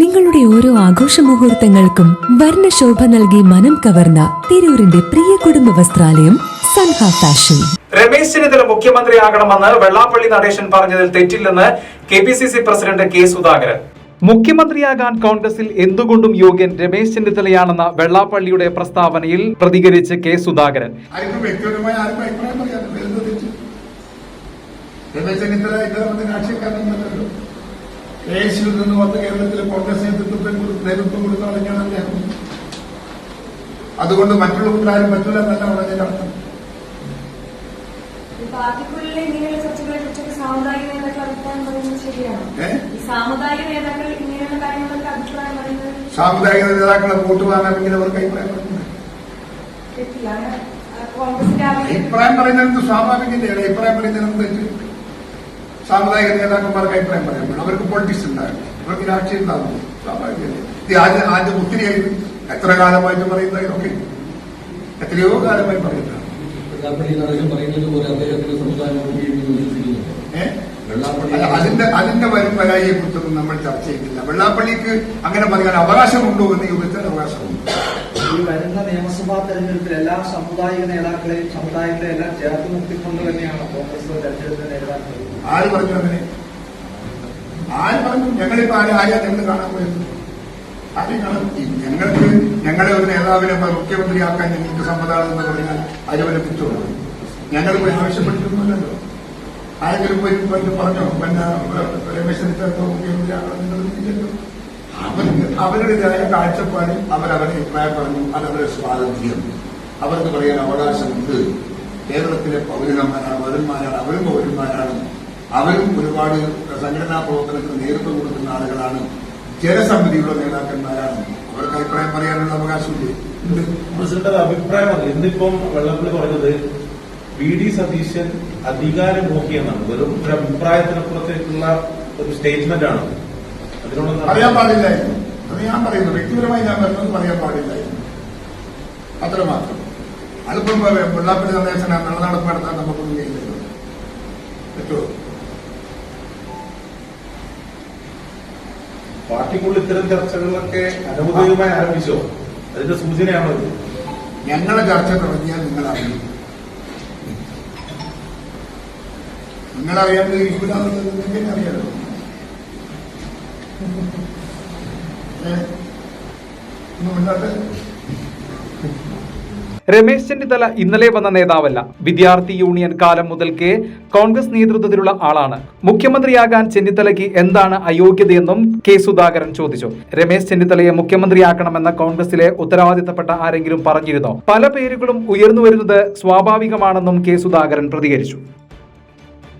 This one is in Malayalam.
നിങ്ങളുടെ ഓരോ ആഘോഷ മുഹൂർത്തങ്ങൾക്കും വർണശോഭ നൽകി മനം കവർന്ന തിരൂരിന്റെ പ്രിയ കുടുംബ വസ്ത്രാലയം സൻഹ ഫാഷൻ. രമേശ് ചെന്നിത്തല മുഖ്യമന്ത്രിയാകണമെന്ന് വെള്ളാപ്പള്ളി നടേശൻ പറഞ്ഞതിൽ തെറ്റില്ലെന്ന് K P C C president K Sudhakaran. മുഖ്യമന്ത്രിയാകാൻ കോൺഗ്രസിൽ എന്തുകൊണ്ടും യോഗ്യൻ രമേശ് ചെന്നിത്തലയാണെന്ന വെള്ളാപ്പള്ളിയുടെ പ്രസ്താവനയിൽ പ്രതികരിച്ച് കെ സുധാകരൻ. രമേശ് ചെന്നിത്തല യുവിൽ നിന്ന് വന്ന് കേരളത്തിലെ കോൺഗ്രസ് നേതൃത്വത്തെ നേതൃത്വം കൊടുത്ത തുടങ്ങിയാണ് അദ്ദേഹം. അതുകൊണ്ട് മറ്റുള്ളവരാരും പറ്റില്ല എന്നല്ല വളരെ അർത്ഥം ഈ പാർട്ടിക്കുള്ളിലെ ഇങ്ങനെയുള്ള ചർച്ചകളെ കുറിച്ചൊക്കെ സാമുദായിക നേതാക്കൾ അഭിപ്രായം പറയുന്നത് ശരിയാണോ? ഈ സാമുദായിക നേതാക്കൾ ഇങ്ങനെയുള്ള കാര്യങ്ങളൊക്കെ അഭിപ്രായം പറയുന്നത് സാമുദായിക നേതാക്കളെ വോട്ട് വാങ്ങാമെങ്കിൽ അവർക്ക് അഭിപ്രായം പറയുന്നത്? അഭിപ്രായം പറയുന്നത് സ്വാഭാവികതയാണ്? അഭിപ്രായം പറയുന്നതിന് തെറ്റ്? സാമുദായിക നേതാക്കന്മാർക്ക് അഭിപ്രായം പറയാൻ വേണം. അവർക്ക് പൊളിറ്റിക്സ് ഉണ്ടാകും അവർക്ക് രാഷ്ട്രീയം ഉണ്ടാകും സ്വാഭാവികമായിട്ട് ഇത് ആദ്യം ആദ്യം ഒത്തിരിയായിരുന്നു എത്ര കാലമായിട്ട് പറയുന്ന ഇതൊക്കെ എത്രയോ കാലമായി പറയുന്നതാണ് അതിന്റെ അതിന്റെ വരും വരായിയെ കുറിച്ചൊന്നും നമ്മൾ ചർച്ച ചെയ്തില്ല വെള്ളാപ്പള്ളിക്ക് അങ്ങനെ പറയാൻ അവകാശമുണ്ടോ എന്ന് ചോദിച്ചാൽ അവകാശമുണ്ട്. ഈ വരുന്ന നിയമസഭാ തെരഞ്ഞെടുപ്പിൽ എല്ലാ സമുദായിക നേതാക്കളെയും സമുദായങ്ങളെ എല്ലാം ചേർത്ത് നിർത്തിക്കൊണ്ട് തന്നെയാണ് കോൺഗ്രസ് തെരഞ്ഞെടുപ്പ് കഴിയുന്നത് ആര് പറഞ്ഞു അങ്ങനെ? ആര് പറഞ്ഞു? ഞങ്ങളിപ്പോ ആരെ ആരെയാ ഞങ്ങൾ കാണാൻ പോയത്? ആരെയും ഞങ്ങൾക്ക് ഞങ്ങളെ ഒരു നേതാവിനെ മുഖ്യമന്ത്രിയാക്കാൻ മുഖ്യമന്ത്രിയാക്കാൻ ഞങ്ങൾക്ക് സമ്മതമാണെന്ന് പറഞ്ഞാൽ അരുവരെ പിടിച്ചോളൂ ഞങ്ങൾ പോയി ആവശ്യപ്പെട്ടിരുന്നല്ലോ ആരെങ്കിലും പോയി പറഞ്ഞു? പിന്നെ രമേശ് ചെന്നിത്തല മുഖ്യമന്ത്രിയാകണമെന്നുള്ളതില്ലല്ലോ അവർക്ക് അവരുടേതായ കാഴ്ചപ്പാടിൽ അഭിപ്രായം പറഞ്ഞു അതവരുടെ സ്വാതന്ത്ര്യം അവർക്ക് പറയാൻ അവകാശമുണ്ട്. കേരളത്തിലെ പൗരന്മാരാണ് പൗരന്മാരാണ് അവരും പൗരന്മാരാണ്. അവരും ഒരുപാട് സംഘടനാ പ്രവർത്തനത്തിന് നേതൃത്വം കൊടുക്കുന്ന ആളുകളാണ്. ജനസമിതിയുടെ നേതാക്കന്മാരാണ്. അവർക്ക് അഭിപ്രായം പറയാനുള്ള അവകാശമില്ലേ പ്രസിഡന്റ് പറഞ്ഞു ഇന്നിപ്പം വെള്ളപ്പള്ളി പറഞ്ഞത് വി ഡി സതീശൻ അധികാരമോഹിയെന്നാണ് വെറും ഒരു അഭിപ്രായത്തിനപ്പുറത്തേക്കുള്ള ഒരു സ്റ്റേറ്റ്മെന്റ് ആണ്. പറയാൻ പാടില്ലായിരുന്നു. അത് ഞാൻ പറയുന്നു. വ്യക്തിപരമായി ഞാൻ പറയുന്നത് പറയാൻ പാടില്ലായിരുന്നു. അത്രമാത്രം. അതിപ്പം വെള്ളാപ്പള്ളി സന്ദേശന നിലനടപ്പ് നടത്താൻ നമുക്കൊന്നും കഴിയില്ലല്ലോ പറ്റുമോ പാർട്ടിക്കുള്ളിൽ ഇത്തരം ചർച്ചകളൊക്കെ അനൗദ്യോഗികമായി ആരംഭിച്ചോ? അതിന്റെ സൂചനയാണത് ഞങ്ങളെ ചർച്ച തുടങ്ങിയാൽ നിങ്ങൾ അറിയും നിങ്ങളറിയാണ്ട് ഇരിക്കില്ല അറിയാലോ? രമേശ് ചെന്നിത്തല ഇന്നലെ വന്ന നേതാവല്ല. വിദ്യാർത്ഥി യൂണിയൻ കാലം മുതൽക്കേ കോൺഗ്രസ് നേതൃത്വത്തിലുള്ള ആളാണ്. മുഖ്യമന്ത്രിയാകാൻ ചെന്നിത്തലയ്ക്ക് എന്താണ് അയോഗ്യതയെന്നും കെ സുധാകരൻ ചോദിച്ചു. രമേശ് ചെന്നിത്തലയെ മുഖ്യമന്ത്രിയാക്കണമെന്ന കോൺഗ്രസിലെ ഉത്തരവാദിത്തപ്പെട്ട ആരെങ്കിലും പറഞ്ഞിരുന്നോ? പല പേരുകളും ഉയർന്നു വരുന്നത് സ്വാഭാവികമാണെന്നും കെ സുധാകരൻ പ്രതികരിച്ചു.